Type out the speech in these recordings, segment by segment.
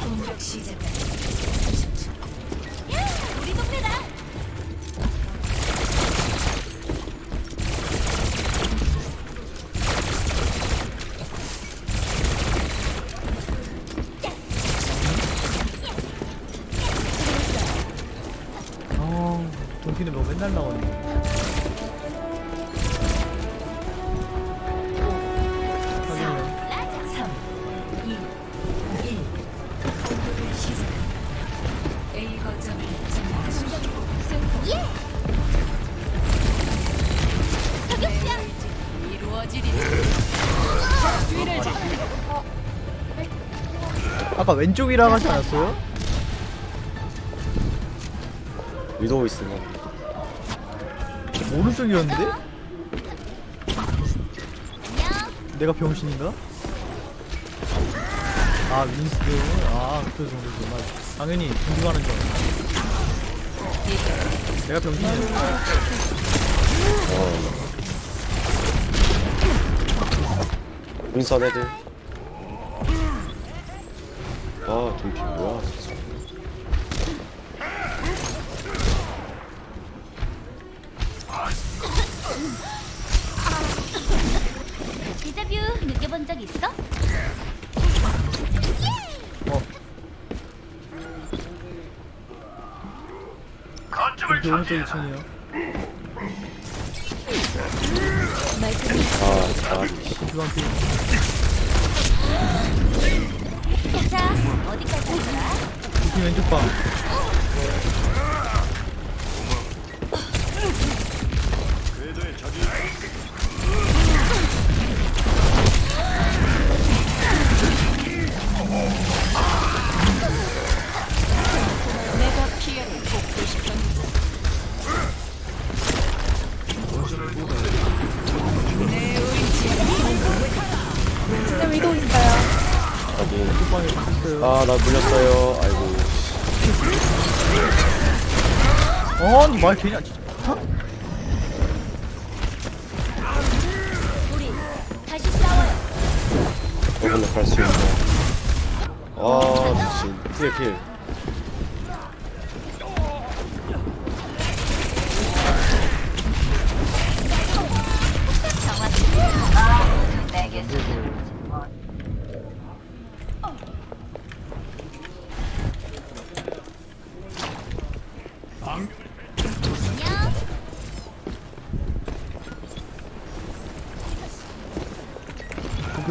공격 시작 아까 왼쪽이라 하지 않았어요? 위도우 있으면 오른쪽이었는데? 내가 병신인가? 아, 윈스. 아, 그 정도구나. 당연히 존중하는 줄 알았어. 내가 병신이야. 윈선 애들 아 dum피 뭐야 디자뷰 느껴본 적 있어? 어. 여기 오른쪽 2층이요. 아아 주방피. 자, 어디까지? 두피 왼쪽 방. 나 물렸어요. 아이고. 아니, 말 괜히 안 진짜. 우리 다시 싸워요. 저걸로 갈수 있나 아 미친. 필 필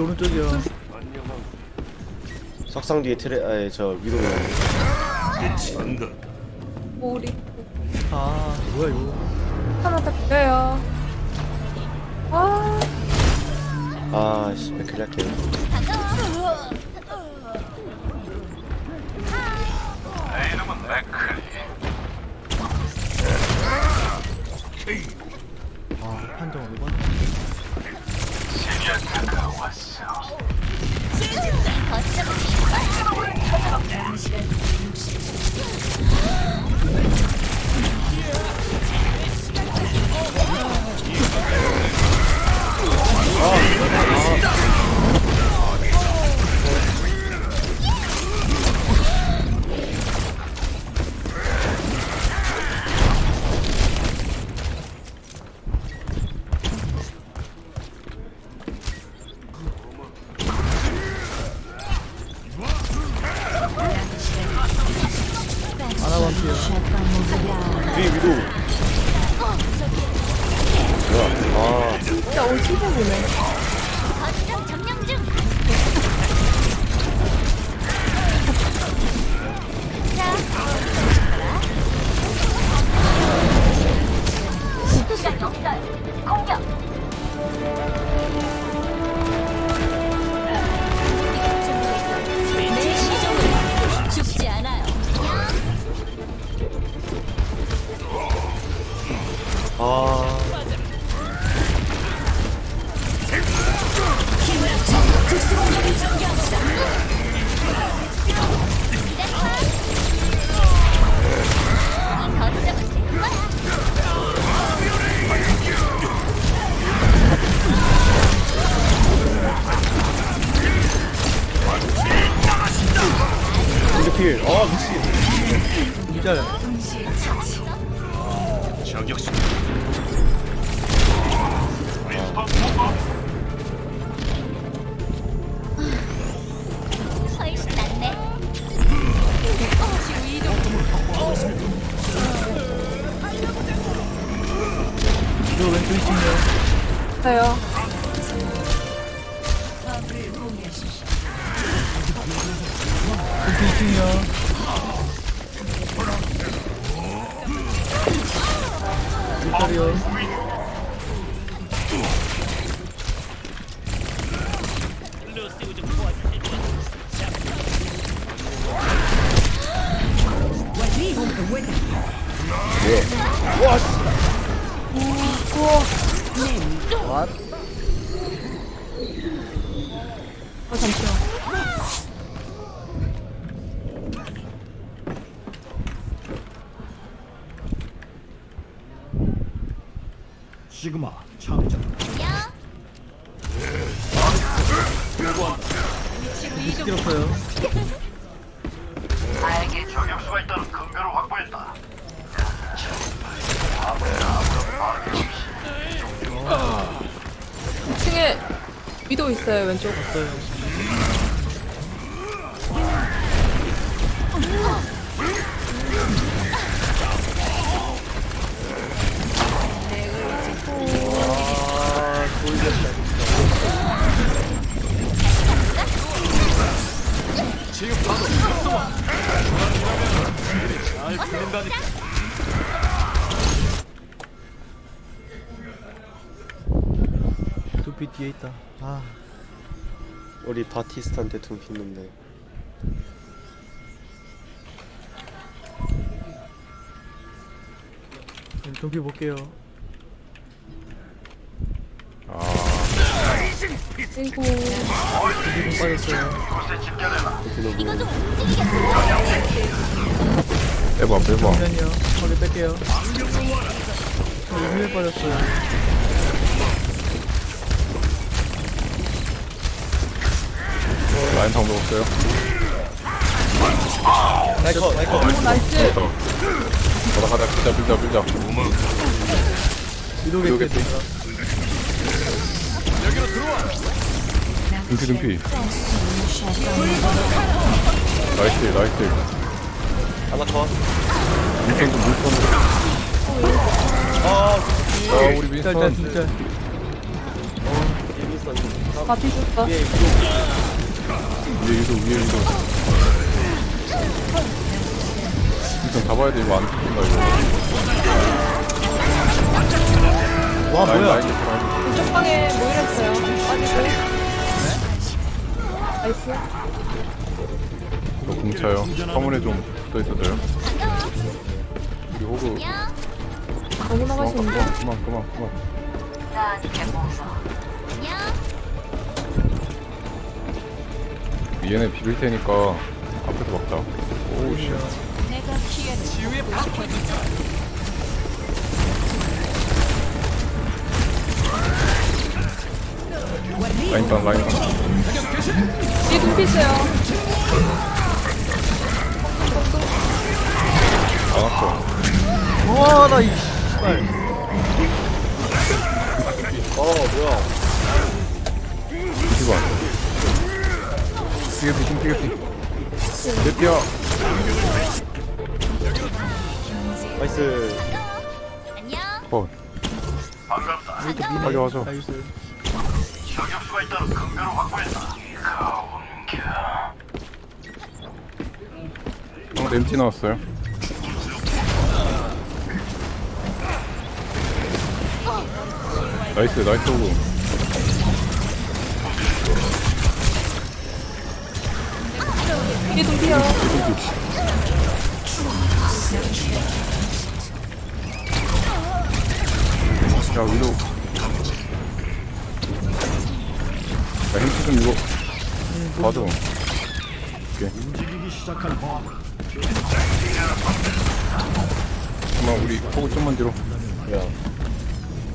두피 오른쪽이요. 석상 뒤에 트레 아니 저 전다. 머리 아, 뭐야, 이거. 하나 더 빌려요. 아, 아씨 할게 반가워. 아, 판정 5번. 뒤에 위도우 뭐야 아 진짜 시간이 없어요. 공격. 아 이거 왼쪽 2층이요. 저요. 왼쪽 2층이요. 일자리요. 어, 잠시만. 시그마 창작. 치료 이동. 길었어요. 위도 있어요, 왼쪽. 없어요. 아 돌렸다 진짜. 두피 뒤에 있다. 아, 우리 바티스타한테 돈 빚는데. 두피 볼게요. 친구. 두피 좀 빠졌어요. 이거 좀 움직이겠다. 빼봐 빼봐 잠시만요. 머리 뺄게요. 저 힘에 빠졌어요. 라인 방법 없어요? 나이커 나이커. 나이스. 가다 가다 빌자 빌자 빌자 위도 위도 개피. 개피. 등피 등피 나이스 나이스 하나 컷. 민선 좀 민선 아 아 우리 진짜 민선 진짜. 예민선. 다 뒤졌다. 위에 위 에 유도 위에 유도 민선 잡아야 돼 이거 안 죽는다 이거 와 라인 뭐야? 라인 라인 왼쪽 방에 모이랬어요. 빠지고. 나이스. 개피. 이거 공차요 화물에 좀 붙어있어줘요 우리 호그 그만 나가시는데? 그만 그만 그만 안녕. 얘네 비빌 테니까 앞에서 막자 오우 씨 내가 피해를 복구 싶어진다. 라인 땅 라인 땅 뒤에 눈빛 있어요. 확보했다 어 램지 나왔어요. 나이스 나이스 오브 뒤에 눈빛이요. 야 위로 그럼 이거 봐도 움직이기 시작한 마 우리 포구 좀만 뒤로. 야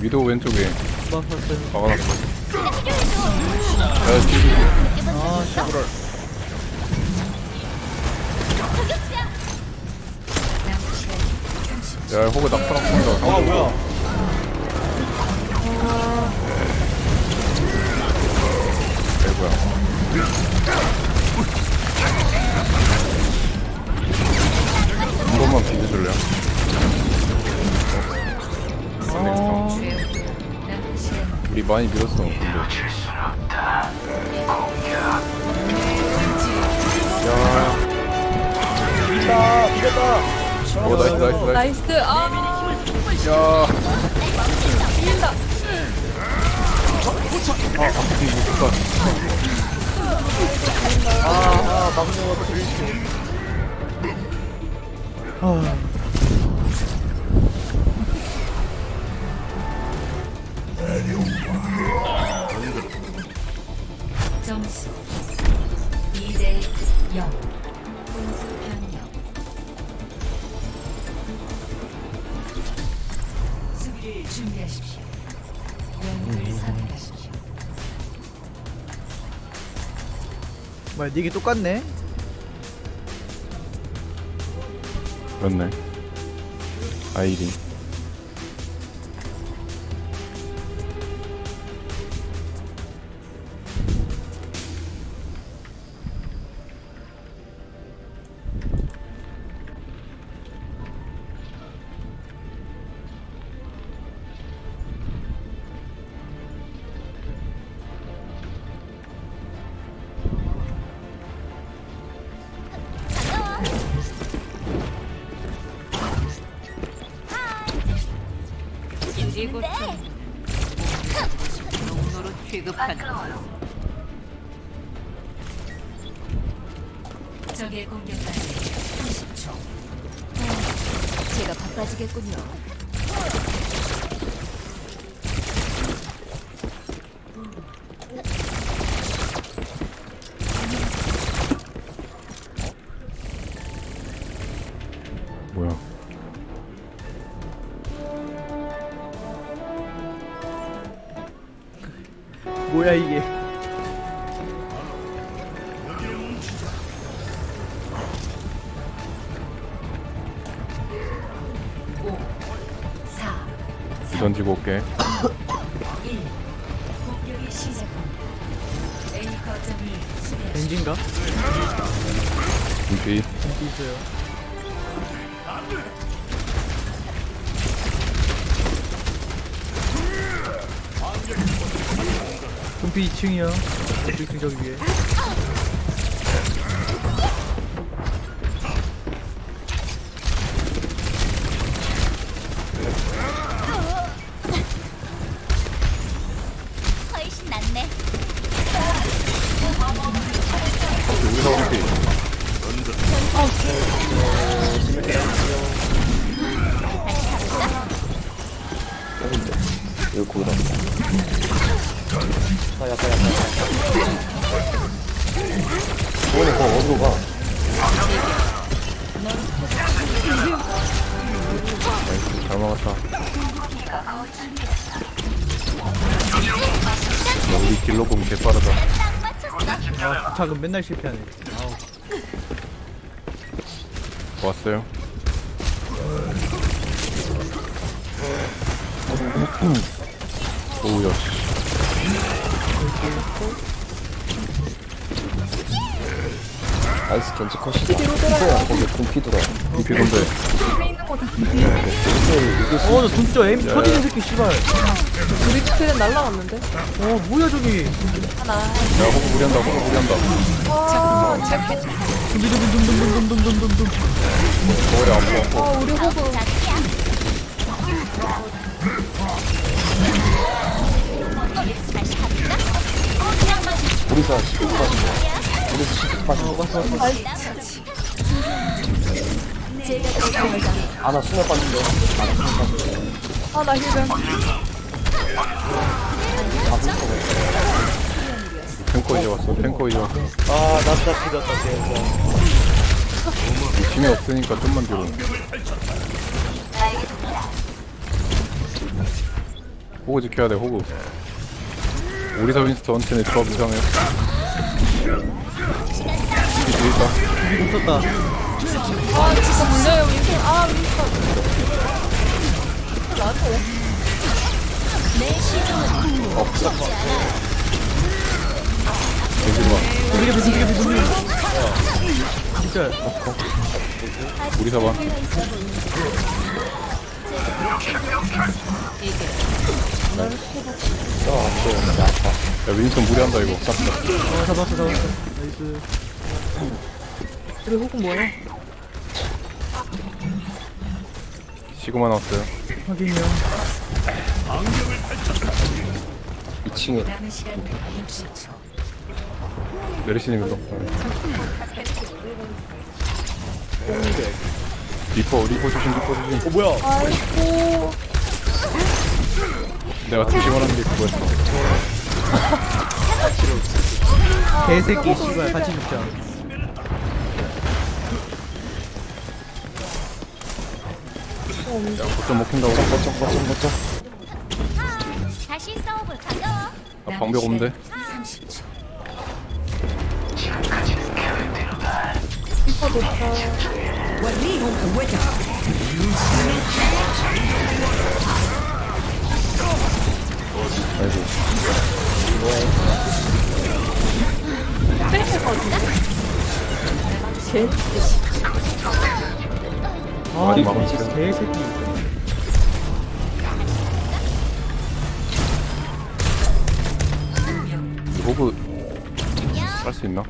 위도 왼쪽에 박아놨어. 아, 야 뒤로 아 씨발 야 호구 낙파락 한다. 아 뭐야? 많이 밀었어 근데. 야 이겼다 이겼다. 오 나이스 나이스 나이스. 나이스. 아, 야 이긴다. 아아 막는 것도 들리지 점 뭐야 니게 똑같네? 그렇네 아이리 You Gepäck. 뭐야 이게? 비 던지고 올게 1 공격이 시작합니다 A 거점을 수비하십시오 벤진가? 준비 벤지 있어요. 2층이요. 금피 2층 저기 위에. 나이스 잘 막았다 야, 우리 딜러공 개빠르다 아, 부탁은 맨날 실패하네. 아우. 왔어요 오우야 아이스 겐지 컷이다 이거야 거기 군피도다 비 건데 어, 저 진짜 에임 터지는 새끼 씨발. 우리 스킬은 날라갔는데. 어, 뭐야 저기. 야 호구 무리한다 호구 무리한다 아, 제 둠둠둠둠둠둠둠둠둠둠. 머리 아파 아, 우리 호구. 우리사 10분 빠 진 거야 우리사 10분 빠진 거 아나 수면 빠진 거 아나 수면 빠진 거 아, 나 힐벤. 탱커 이제 왔어 탱커. 이제 왔어 아 나스다 피졌다 진짜 힘이 없으니까 좀만 뒤로 호구 지켜야 돼 호구 우리사 윈스턴한테는 조합 이상해요 여기 뒤에 있다 붙었다. 아 진짜 문제예요 윈스 아 윈스 나한테 왜 비비게 비비게 비비게. 진짜 우리 사방 이게 널 해볼게. 나 아파. 야 윈스턴 무리한다 이거. 싹다 어 잡았어 잡았어. 나이스. 그래 혹은 뭐야? 시그마 나왔어요. 확인이요. 2층에 남은 시간 60초. 메르시님 일로 리퍼 리퍼 조심 리퍼 조심. 어 뭐야? 아이고. 내가 조심하라는 게 그거였어 개새끼 씨발 같이 죽자 야 거점 먹힌다고 거점 거점 거점 다시 싸워볼 반가워. 아 방벽 없는데 30초. 리 아 많이 이거 막았어요. 개새끼 호그 할 수 있나?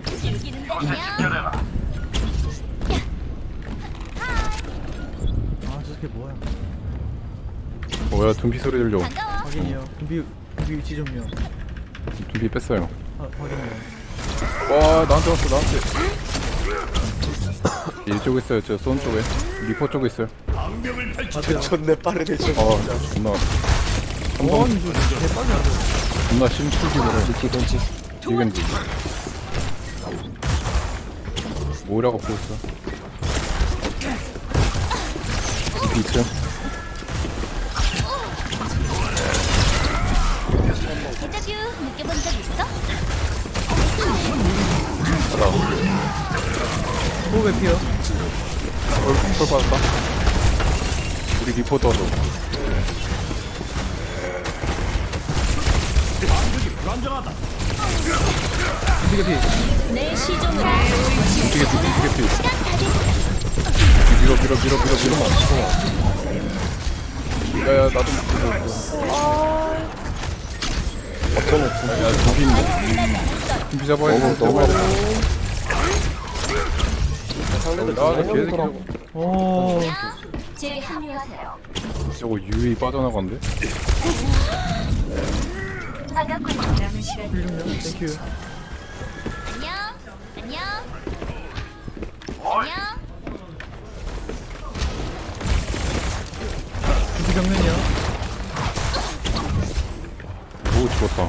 아 저게 뭐야 뭐야 둠피 소리 들려. 확인이요 준비 준비 위치 좀요 둠피 뺐어요. 아, 확인이요. 와 나한테 왔어 나한테. 이쪽에 있어요 저 쏜 쪽에. 리퍼 쪽에 있어요. 맞아요 존내 빠르네 저아 존나. 와 이거 개빨리 하죠 존나 심출기로 겐지 겐지 이건지? 뭐라고 보였어. 이 2층 데자 피어 헐 받았다 우리 불안정하다. 준비 피. 내 시종은 움직여 피 움직여 피. 밀어 밀어 밀어 밀어 밀어. 야야 나도 밀어. 어쩌면 야 둠피 있네 둠피 잡아야 돼 너무 잡아 야돼 상대들 아 힘들어 저거 오 제게 합류하세요. 저거 유이 빠져나간대 남은 시간 훌륭해요 땡큐 안녕. 안녕. 안녕. 오 죽었다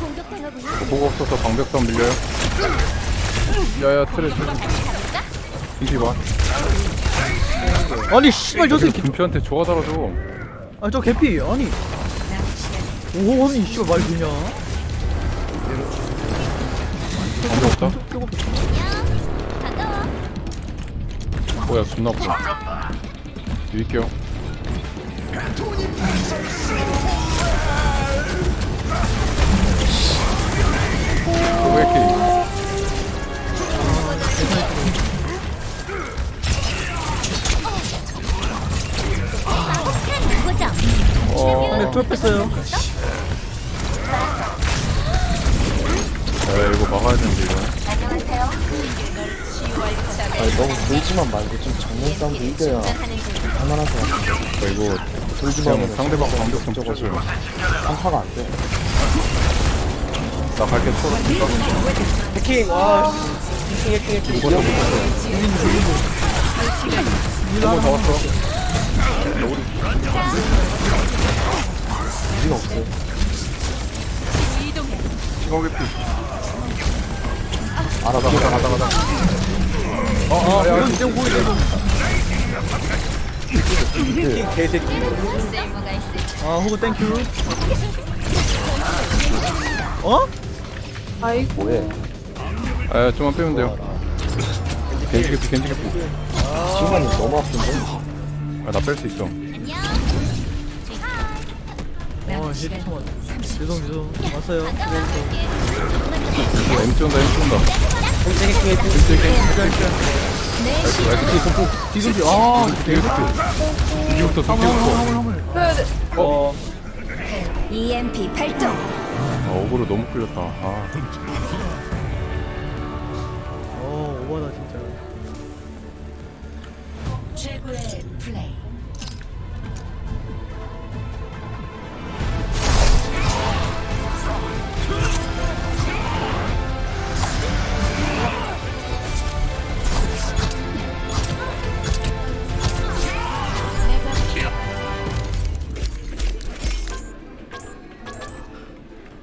공격당하고 있어. 뭐가 없어서 방벽싸움 밀려요 야야 트레 봐 아니 씨발 저 새끼. 둠피한테 조가 달아줘. 아 저 개피. 아니. 오 아니 씨발 말 되냐 방벽 없다? 뭐야 존나 아파 유익겨 해킹 와 해킹 해킹 해킹 못했어 한번 잡았어 우리가 없어 싱어게 피 알아봐 가다 가다 가다 아 이건 이제 보이네 개새끼 쓸모가 있을 아 호구 땡큐 어? 아이고. 뭐해 아 좀만 빼면 돼요 겐지 개피 겐지 개피 시간이 너무 아픈데 아, 나 뺄 수 있어. 어, 힐 처음 죄송, 죄송. 왔어요. 예. 어, M 쫀다, M 쫀다. 땡땡땡. 나이스, 나이스, pompo. 뒤꿈치, 아, 되게 이기부터, 두기부터. 해야 돼. 어, EMP 발동. 아, 어그로 너무 끌렸다. 아, 어, 오바다, 진짜. 최고의 플레이.